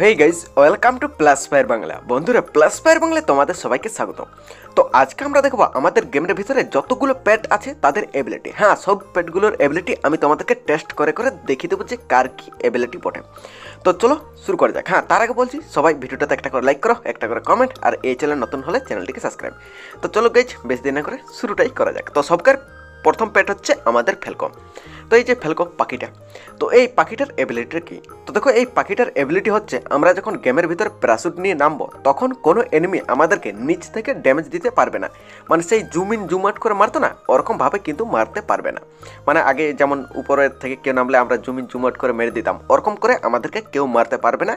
Hey guys welcome to Plus Fire Bangla বন্ধুরা plus fire বাংলায় তোমাদের সবাইকে স্বাগত তো আজকে আমরা দেখব আমাদের গেমের ভিতরে যতগুলো প্যাড আছে, তাদের এবিলিটি হ্যাঁ সব প্যাডগুলোর এবিলিটি আমি তোমাদেরকে টেস্ট করে করে দেখিয়ে দেবো যে কার কি এবিলিটি বটে। তো চলো শুরু করা যাক। হ্যাঁ তার আগে বলছি, সবাই ভিডিওটাতে একটা করে লাইক করো, একটা করে কমেন্ট আর এই চ্যানেল নতুন হলে চ্যানেলটিকে সাবস্ক্রাইব তো চলো গাইজ বেশি দিন না করে শুরুটাই করা যাক। তো সবকার প্রথম পেট হচ্ছে আমাদের ফেলকম তো এই যে ফেলকো পাখিটা, তো এই পাখিটার এবিলিটিটা কি? তো দেখো, এই পাখিটার এবিলিটি হচ্ছে আমরা যখন গেমের ভিতরে প্যারাশুট নিয়ে নামবো, তখন কোনো এনিমি আমাদেরকে নিচ থেকে ড্যামেজ দিতে পারবে না। মানে সেই জুম ইন জুম আউট করে মারতো না ওরকমভাবে কিন্তু মারতে পারবে না। মানে আগে যেমন উপরের থেকে কেউ নামলে আমরা জুম ইন জুম আউট করে মেরে দিতাম, ওরকম করে আমাদেরকে কেউ মারতে পারবে না,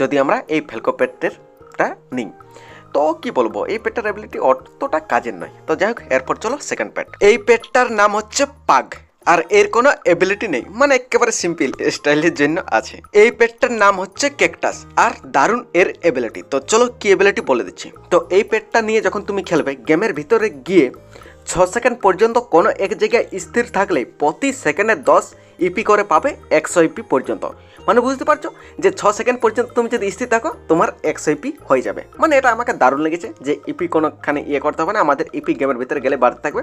যদি আমরা এই ফেলকো পেটেরটা নিই। তো কি বলব, এই পেটটার অ্যাবিলিটি অতটা কাজের নয়। তো যাই হোক, এরপর চলো সেকেন্ড পেট এই পেটটার নাম হচ্ছে পাগ, আর এর কোনো এবিলিটি নেই মানে একেবারে সিম্পল স্টাইলের জন্য আছে। এই পেটটার নাম হচ্ছে কেকটাস আর দারুণ এর এবিলিটি তো চলো কি এবিলিটি বলে দিচ্ছি। তো এই পেটটা নিয়ে যখন তুমি খেলবে গেমের ভিতরে গিয়ে ছ সেকেন্ড পর্যন্ত কোনো এক জায়গায় স্থির থাকলে, প্রতি সেকেন্ডে দশ ইপি করে পাবে একশো ইপি পর্যন্ত। মানে বুঝতে পারছ যে ছ সেকেন্ড পর্যন্ত তুমি যদি স্থির থাকো, তোমার একশো ইপি হয়ে যাবে। মানে এটা আমাকে দারুণ লেগেছে যে ইপি কোনোখানে ইয়ে করতে হবে না, আমাদের ইপি গেমের ভিতরে গেলে বাড়তে থাকবে,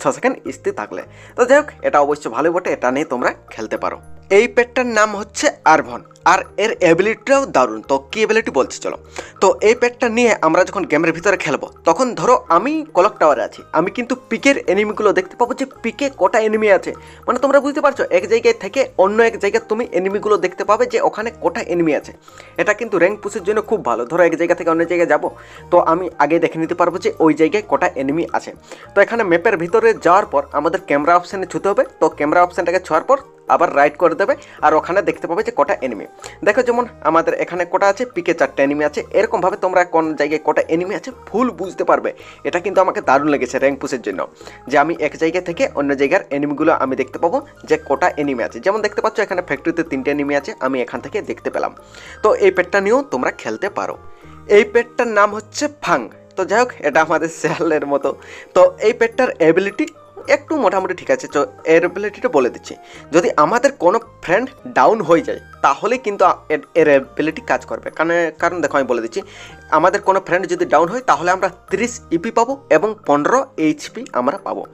ছ সেকেন্ড স্থির থাকলে। তো যাই হোক, এটা অবশ্য ভালোই বটে, এটা নিয়ে তোমরা খেলতে পারো। এই পেটটার নাম হচ্ছে আরভন, আর এর অ্যাবিলিটিটাও দারুণ। তো কি অ্যাবিলিটি বলছি, চলো। তো এই পেটটা নিয়ে আমরা যখন গেমের ভিতরে খেলব, তখন ধরো আমি কলক টাওয়ারে আছি। আমি কিন্তু পিকের এনিমিগুলো দেখতে পাবো যে পিকে কটা এনিমি আছে। মানে তোমরা বুঝতে পারছ, এক জায়গায় থেকে অন্য এক জায়গায় তুমি এনিমিগুলো দেখতে পাবে যে ওখানে কোটা এনিমি আছে। এটা কিন্তু র্যাঙ্ক পুষের জন্য খুব ভালো। ধরো এক জায়গা থেকে অন্য জায়গায় যাব, তো আমি আগে দেখে নিতে পারব যে ওই জায়গায় কটা এনিমি আছে। তো এখানে ম্যাপের ভিতরে যাওয়ার পর আমাদের ক্যামেরা অপশানে ছুতে হবে। তো ক্যামেরা অপশানটাকে ছোঁয়ার পর আবার রাইট করে দেবে আর ওখানে দেখতে পাবে যে কটা এনিমি দেখো যেমন আমাদের এখানে কটা আছে পিকে চারটে এনিমি আছে। এরকমভাবে তোমরা কোন জায়গায় কটা এনিমি আছে ফুল বুঝতে পারবে। এটা কিন্তু আমাকে দারুণ লেগেছে র্যাঙ্ক পুষের জন্য। যে আমি এক জায়গা থেকে অন্য জায়গার এনিমিগুলো আমি দেখতে পাবো যে কটা এনিমি আছে। যেমন দেখতে পাচ্ছ এখানে ফ্যাক্টরিতে তিনটে এনিমি আছে, আমি এখান থেকে দেখতে পেলাম। তো এই পেটটা নিয়েও তোমরা খেলতে পারো। এই পেটটার নাম হচ্ছে ফাং। তো যাই হোক, এটা আমাদের শেয়ালের মতো। তো এই পেটটার এবিলিটি একটু মোটামুটি ঠিক আছে, তো এর এবিলিটিটা বলে দিচ্ছি। যদি আমাদের কোনো ফ্রেন্ড ডাউন হয়ে যায়, তাহলে কিন্তু এর- এবিলিটি কাজ করবে। কারণ কারণ দেখো আমি বলে দিচ্ছি, আমাদের কোনো ফ্রেন্ড যদি ডাউন হয়, তাহলে আমরা তিরিশ ইপি পাবো এবং পনেরো এইচপি আমরা পাবো।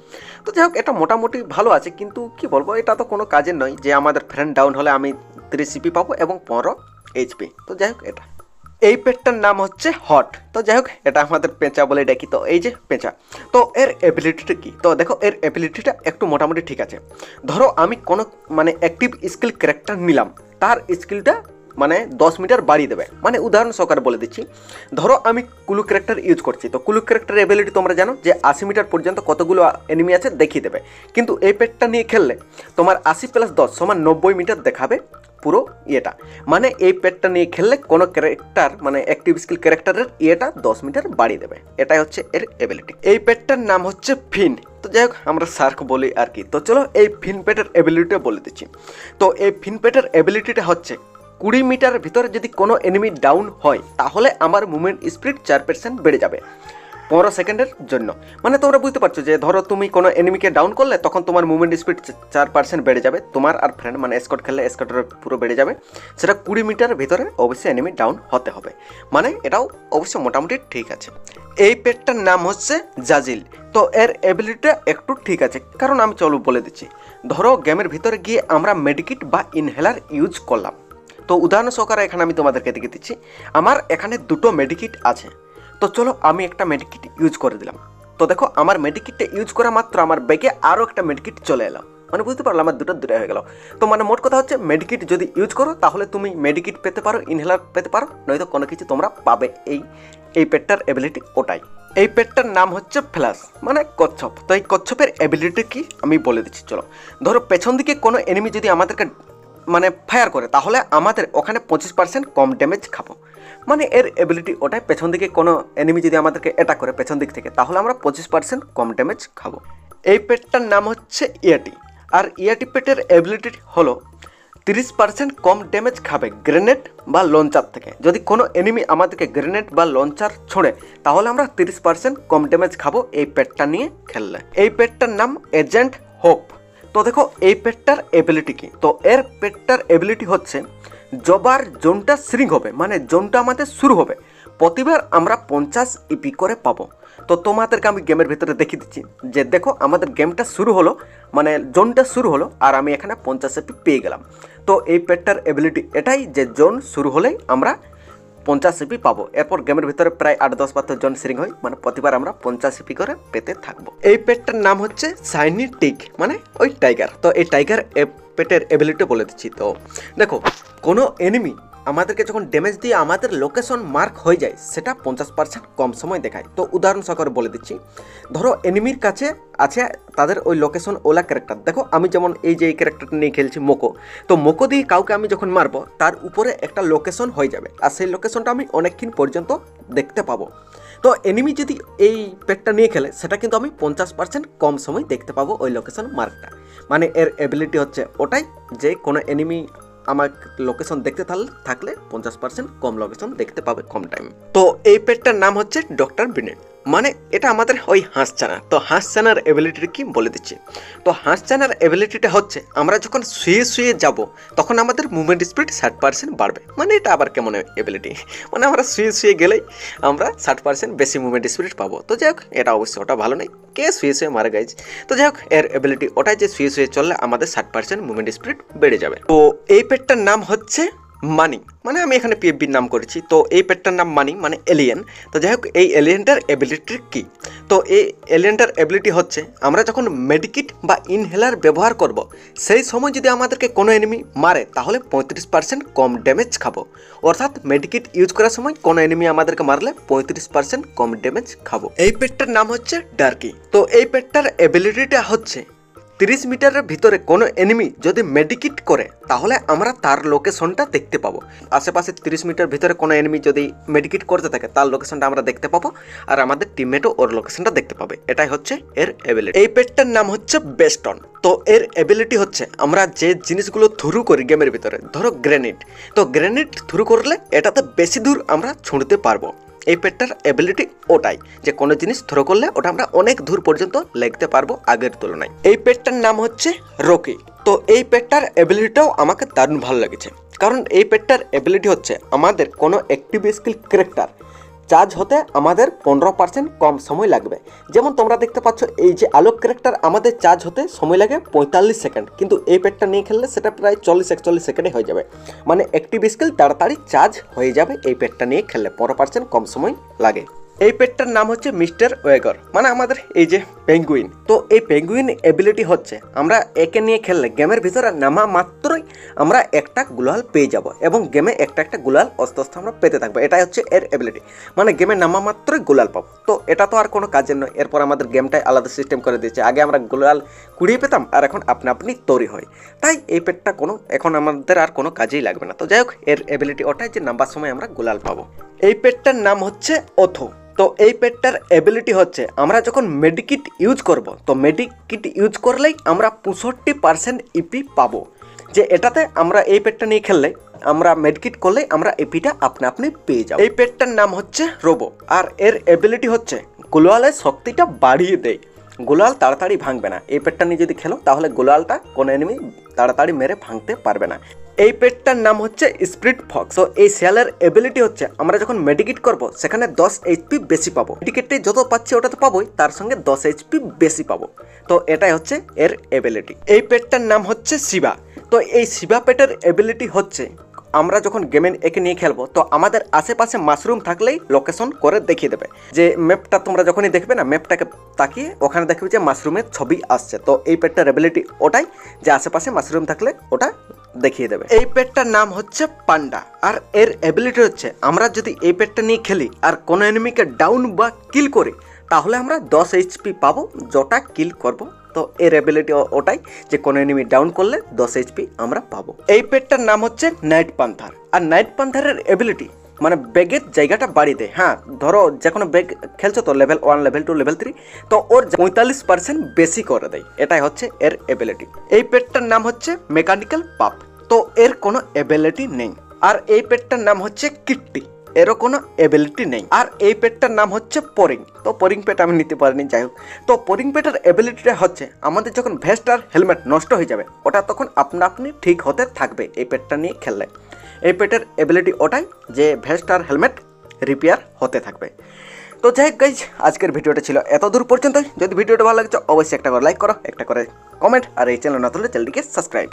তো যাই হোক, এটা মোটামুটি ভালো আছে, কিন্তু কি বলব, এটা তো কোনো কাজের নয় যে আমাদের ফ্রেন্ড ডাউন হলে আমি তিরিশ ইপি পাবো এবং পনেরো এইচপি তো যাই হোক, এটা। এই পেটটার নাম হচ্ছে হট। তো যাই হোক, এটা আমাদের পেঁচা বলে ডাকি। তো এই যে পেঁচা, তো এর অ্যাবিলিটিটা কি? তো দেখো, এর অ্যাবিলিটিটা একটু মোটামুটি ঠিক আছে। ধরো, আমি কোনো মানে অ্যাক্টিভ স্কিল ক্যারেক্টার নিলাম, তার স্কিলটা মানে দশ মিটার বাড়িয়ে দেবে। মানে উদাহরণ সহকারে বলে দিচ্ছি। ধরো, আমি কুলু ক্যারেক্টার ইউজ করছি। তো কুলু ক্যারেক্টার এবিলিটি তোমরা জানো যে, আশি মিটার পর্যন্ত কতগুলো এনিমি আছে দেখিয়ে দেবে। কিন্তু এই পেটটা নিয়ে খেললে তোমার আশি প্লাস দশ সমান নব্বই মিটার দেখাবে। পুরো ইয়েটা। মানে এই পেটটা নিয়ে খেললে কোনো ক্যারেক্টার মানে অ্যাক্টিভ স্কিল ক্যারেক্টারের ইয়েটা দশ মিটার বাড়িয়ে দেবে। এটাই হচ্ছে এর এবিলিটি এই পেটটার নাম হচ্ছে ফিন। তো যাই হোক, আমরা সার্ক বলি আর কি। তো চলো এই ফিন পেটের এবিলিটিটা বলে দিচ্ছি। তো এই ফিন পেটের এবিলিটিটা হচ্ছে কুড়ি মিটার ভিতরে যদি কোনো এনিমি ডাউন হয়, তাহলে আমার মুভমেন্ট স্পিড চার পার্সেন্ট বেড়ে যাবে। পনেরো সেকেন্ডের জন্য। মানে তোমরা বুঝতে পারছ যে, ধরো তুমি কোনো এনিমিকে ডাউন করলে, তখন তোমার মুভমেন্ট স্পিড চার পার্সেন্ট বেড়ে যাবে। তোমার আর ফ্রেন্ড মানে স্কট খেললে স্কটের পুরো বেড়ে যাবে। সেটা কুড়ি মিটার ভিতরে অবশ্যই এনিমি ডাউন হতে হবে। মানে এটাও অবশ্য মোটামুটি ঠিক আছে। এই পেটটার নাম হচ্ছে জাজিল। তো এর অ্যাবিলিটিটা একটু ঠিক আছে। কারণ আমি চলো বলে দিচ্ছি। ধরো গেমের ভিতরে গিয়ে আমরা মেডিকিট বা ইনহেলার ইউজ করলাম। তো উদাহরণ সহকারে এখানে আমি তোমাদেরকে দেখে দিচ্ছি। আমার এখানে দুটো মেডিকিট আছে। তো চলো আমি একটা মেডিকিট ইউজ করে দিলাম। তো দেখো, আমার মেডিকিটটা ইউজ করা মাত্র আমার ব্যাগে আরও একটা মেডিকিট চলে এলো। মানে বুঝতে পারলাম, আমার দুটো দূরে হয়ে গেল। তো মানে মোট কথা হচ্ছে মেডিকিট যদি ইউজ করো, তাহলে তুমি মেডিকিট পেতে পারো ইনহেলার পেতে পারো, নয়তো কোনো কিছু তোমরা পাবে এই এই পেটটার এবিলিটি ওটাই। এই পেটটার নাম হচ্ছে ফ্ল্যাশ মানে কচ্ছপ। তো এই কচ্ছপের এবিলিটি কি? আমি বলে দিচ্ছি, চলো। ধরো, পেছন দিকে কোনো এনিমি যদি আমাদেরকে মানে ফায়ার করে, তাহলে আমাদের ওখানে পঁচিশ পার্সেন্ট কম ড্যামেজ খাব। মানে এর এবিলিটি ওটাই, পেছন দিকে কোনো এনিমি যদি আমাদেরকে অ্যাটাক করে পেছন দিক থেকে, তাহলে আমরা পঁচিশ পার্সেন্ট কম ড্যামেজ খাব। এই পেটটার নাম হচ্ছে ইয়াটি আর ইয়াটি পেটের এবিলিটি হলো তিরিশ পার্সেন্ট কম ড্যামেজ খাবে গ্রেনেড বা লঞ্চার থেকে। যদি কোনো এনিমি আমাদেরকে গ্রেনেড বা লঞ্চার ছোঁড়ে, তাহলে আমরা তিরিশ পার্সেন্ট কম ড্যামেজ খাব এই পেটটা নিয়ে খেললে। এই পেটটার নাম এজেন্ট হোপ তো দেখো, এই পেটটার এবিলিটি কি? তো এর পেটটার এবিলিটি হচ্ছে জবার জোনটা শ্রিঙ্ক হবে মানে জোনটা আমাদের শুরু হবে, প্রতিবার আমরা পঞ্চাশ ইপি করে পাবো। তো তোমাদেরকে আমি গেমের ভিতরে দেখিয়ে দিচ্ছি, যে দেখো, আমাদের গেমটা শুরু হলো মানে জোনটা শুরু হলো, আর আমি এখানে পঞ্চাশ ইপি পেয়ে গেলাম। তো এই পেটটার এবিলিটি এটাই, যে জোন শুরু হলেই আমরা পঞ্চাশ সিপি পাবো। এরপর গেমের ভিতরে প্রায় আট দশ পাত্র জন সিরিং হয়। মানে প্রতিবার আমরা পঞ্চাশ সিপি করে পেতে থাকব। এই পেটটার নাম হচ্ছে সাইনি টিক মানে ওই টাইগার তো এই টাইগার পেটের এবিলিটি বলে দিচ্ছি। তো দেখো, কোনো এনিমি আমাদেরকে যখন ড্যামেজ দিয়ে আমাদের লোকেশন মার্ক হয়ে যায়, সেটা পঞ্চাশ পার্সেন্ট কম সময় দেখায়। তো উদাহরণ সহকারে বলে দিচ্ছি। ধরো এনিমির কাছে আছে তাদের ওই লোকেশন ওলা ক্যারেক্টার দেখো, আমি যেমন এই যে এই ক্যারেক্টারটা নিয়ে খেলছি, মোকো। তো মোকো দিয়ে কাউকে আমি যখন মারবো, তার উপরে একটা লোকেশন হয়ে যাবে। আর সেই লোকেশনটা আমি অনেকক্ষণ পর্যন্ত দেখতে পাবো। তো এনিমি যদি এই পেটটা নিয়ে খেলে, সেটা কিন্তু আমি পঞ্চাশ পার্সেন্ট কম সময় দেখতে পাবো ওই লোকেশন মার্কটা মানে এর এবিলিটি হচ্ছে ওটাই যে কোনো এনিমি আমার লোকেশন দেখতে থাকলে পঞ্চাশ পার্সেন্ট কম লোকেশন দেখতে পাবে কম টাইম তো এই পেটটার নাম হচ্ছে ডক্টর বিনেট মানে এটা আমাদের ওই হাঁস চানা তো হাঁস চানার এবিলিটি কি বলে দিচ্ছি। তো হাঁস চানার এবিলিটিটা হচ্ছে, আমরা যখন শুয়ে শুয়ে যাব, তখন আমাদের মুভমেন্ট স্পিড ষাট পার্সেন্ট বাড়বে। মানে এটা আবার কেমন এবিলিটি মানে আমরা শুয়ে শুয়ে গেলেই আমরা ষাট পার্সেন্ট বেশি মুভমেন্ট স্পিড পাবো। তো যাই হোক, এটা অবশ্যই ওটা ভালো নেই কে শুয়ে শুয়ে মারা গাইজ তো যাই হোক, এর এবিলিটি ওটাই যে শুয়ে শুয়ে চললে আমাদের ষাট পার্সেন্ট মুভমেন্ট স্পিড বেড়ে যাবে। তো এই পেটটার নাম হচ্ছে মানি মানে আমি এখানে পিএফবির নাম করেছি। তো এই পেটটার নাম মানি মানে এলিয়েন তো যাই হোক, এই এলিয়েনটার এবিলিটি কী? তো এই এলিয়েনটার এবিলিটি হচ্ছে, আমরা যখন মেডিকিট বা ইনহেলার ব্যবহার করব, সেই সময় যদি আমাদেরকে কোনো এনিমি মারে, তাহলে পঁয়ত্রিশ পার্সেন্ট কম ড্যামেজ খাব। অর্থাৎ মেডিকিট ইউজ করার সময় কোনো এনিমি আমাদেরকে মারলে পঁয়ত্রিশ পার্সেন্ট কম ড্যামেজ খাব। এই পেটটার নাম হচ্ছে ডার্কি তো এই পেটটার এবিলিটিটা হচ্ছে তিরিশ মিটারের ভিতরে কোনো এনিমি যদি মেডিকিট করে, তাহলে আমরা তার লোকেশনটা দেখতে পাবো। আশেপাশে তিরিশ মিটার ভিতরে কোনো এনিমি যদি মেডিকিট করতে থাকে, তার লোকেশনটা আমরা দেখতে পাবো আর আমাদের টিমমেটও ওর লোকেশনটা দেখতে পাবে। এটাই হচ্ছে এর এবিলিটি এই পেটটার নাম হচ্ছে বেস্টন তো এর এবিলিটি হচ্ছে, আমরা যে জিনিসগুলো থ্রু করি গেমের ভিতরে, ধরো গ্রেনেড তো গ্রেনেড থ্রু করলে এটাতে বেশি দূর আমরা ছুঁড়তে পারব। এই পেটটার অ্যাবিলিটি ওটাই, যে কোনো জিনিস থ্রো করলে ওটা আমরা অনেক দূর পর্যন্ত লেগতে পারব আগের তুলনায়। এই পেটটার নাম হচ্ছে রকি। তো এই পেটটার অ্যাবিলিটিটাও আমাকে দারুণ ভালো লেগেছে। কারণ এই পেটটার অ্যাবিলিটি হচ্ছে আমাদের কোনো অ্যাক্টিভ স্কিল ক্যারেক্টার চার্জ হতে আমাদের পনেরো পার্সেন্ট কম সময় লাগবে। যেমন তোমরা দেখতে পাচ্ছ, এই যে আলোক ক্যারেক্টার আমাদের চার্জ হতে সময় লাগে পঁয়তাল্লিশ সেকেন্ড কিন্তু এই প্যাডটা নিয়ে খেললে সেটা প্রায় চল্লিশ, একচল্লিশ সেকেন্ডে হয়ে যাবে। মানে অ্যাক্টিভ স্কিল তাড়াতাড়ি চার্জ হয়ে যাবে এই প্যাডটা নিয়ে খেললে পনেরো পার্সেন্ট কম সময় লাগে। এই পেটটার নাম হচ্ছে মিস্টার ওয়েগর মানে আমাদের এই যে পেঙ্গুইন। তো এই পেঙ্গুইন এবিলিটি হচ্ছে, আমরা একে নিয়ে খেললে গেমের ভিতরে নামা মাত্রই আমরা একটা গুলাল পেয়ে যাব এবং গেমে একটা একটা গুলাল আস্তে আস্তে আমরা পেতে থাকব। এটাই হচ্ছে এর এবিলিটি মানে গেমে নামা মাত্রই গুলাল পাবো। তো এটা তো আর কোনো কাজের নয়, এরপর আমাদের গেমটাই আলাদা সিস্টেম করে দিয়েছে। আগে আমরা গুলাল কুড়িয়ে পেতাম, আর এখন আপনা আপনি তৈরি হয়। তাই এই পেটটা কোনো, এখন আমাদের আর কোনো কাজেই লাগবে না। তো যাই হোক, এর এবিলিটি ওটাই যে নাম্বার সময় আমরা গুলাল পাবো। এই পেটটার নাম হচ্ছে অথো তো এই পেটটার এবিলিটি হচ্ছে, আমরা যখন মেডিকিট ইউজ করব, তো মেডিকিট ইউজ করলেই আমরা পঁয়ষট্টি পার্সেন্ট ইপি পাবো। যে এটাতে আমরা এই পেটটা নিয়ে খেললে, আমরা মেডিকিট করলেই আমরা এপিটা আপনা আপনি পেয়ে যাব। এই পেটটার নাম হচ্ছে রোবো আর এর এবিলিটি হচ্ছে গ্লোয়ালের শক্তিটা বাড়িয়ে দেয়। গোলাল তাড়াতাড়ি ভাঙবে না। এই পেটটা নিয়ে যদি খেলো, তাহলে গোলালটা কোনো এনিমি তাড়াতাড়ি মেরে ভাঙতে পারবে না। এই পেটটার নাম হচ্ছে স্প্রিট ফক্স তো এই শেয়ালের এবিলিটি হচ্ছে আমরা যখন মেডিকেট করব, সেখানে দশ এইচপি বেশি পাবো। মেডিকেটটি যত পাচ্ছি ওটা তো পাবোই, তার সঙ্গে দশ এইচপি বেশি পাবো। তো এটাই হচ্ছে এর এবিলিটি এই পেটটার নাম হচ্ছে শিবা। তো এই শিবা পেটের এবিলিটি হচ্ছে আমরা যখন গেমে একে নিয়ে খেলব, তো আমাদের আশেপাশে মাশরুম থাকলেই লোকেশন করে দেখিয়ে দেবে। যে ম্যাপটা তোমরা যখনই দেখবে না ম্যাপটাকে তাকিয়ে ওখানে দেখবে যে মাশরুমের ছবি আসছে। তো এই পেটটার এবিলিটি ওটাই, যে আশেপাশে মাশরুম থাকলে ওটা দেখিয়ে দেবে। এই পেটটার নাম হচ্ছে পান্ডা, আর এর এবিলিটি হচ্ছে, আমরা যদি এই পেটটা নিয়ে খেলি, আর কোনো এনিমিকে ডাউন বা কিল করি তাহলে আমরা দশ এইচপি পাবো, যটা কিল করব। তো এর অ্যাবিলিটি ওটাই যে কোনো এনিমি ডাউন করলে দশ এইচপি আমরা পাবো। এই পেটটার নাম হচ্ছে নাইট পান্থার আর নাইট পান্থারের অ্যাবিলিটি মানে ব্যাগের জায়গাটা বাড়িয়ে দেয়। হ্যাঁ ধরো যে কোনো ব্যাগ খেলছো তো level one level two level three তো ওর পঁয়তাল্লিশ পার্সেন্ট বেশি করে দেয়। এটাই হচ্ছে এর অ্যাবিলিটি এই পেটটার নাম হচ্ছে মেকানিক্যাল পাপ তো এর কোনো এবিলিটি নেই। আর এই পেটটার নাম হচ্ছে কিট্টি এরও কোনো এবিলিটি নেই। আর এই পেটটার নাম হচ্ছে পরিং। তো পরিং পেট আমি নিতে পারিনি, যাই হোক। তো পরিং পেটের এবিলিটিটা হচ্ছে, আমাদের যখন ভেস্ট আর হেলমেট নষ্ট হয়ে যাবে, ওটা তখন আপনা আপনি ঠিক হতে থাকবে এই পেটটা নিয়ে খেললে। এই পেটের এবিলিটি ওটাই যে ভেস্ট আর হেলমেট রিপেয়ার হতে থাকবে। তো যাই গাইজ আজকের ভিডিওটা ছিল এত দূর পর্যন্তই। যদি ভিডিওটা ভালো লাগছে, অবশ্যই একটা করে লাইক করো, একটা করে কমেন্ট আর এই চ্যানেল না থাকলে চ্যানেলটিকে সাবস্ক্রাইব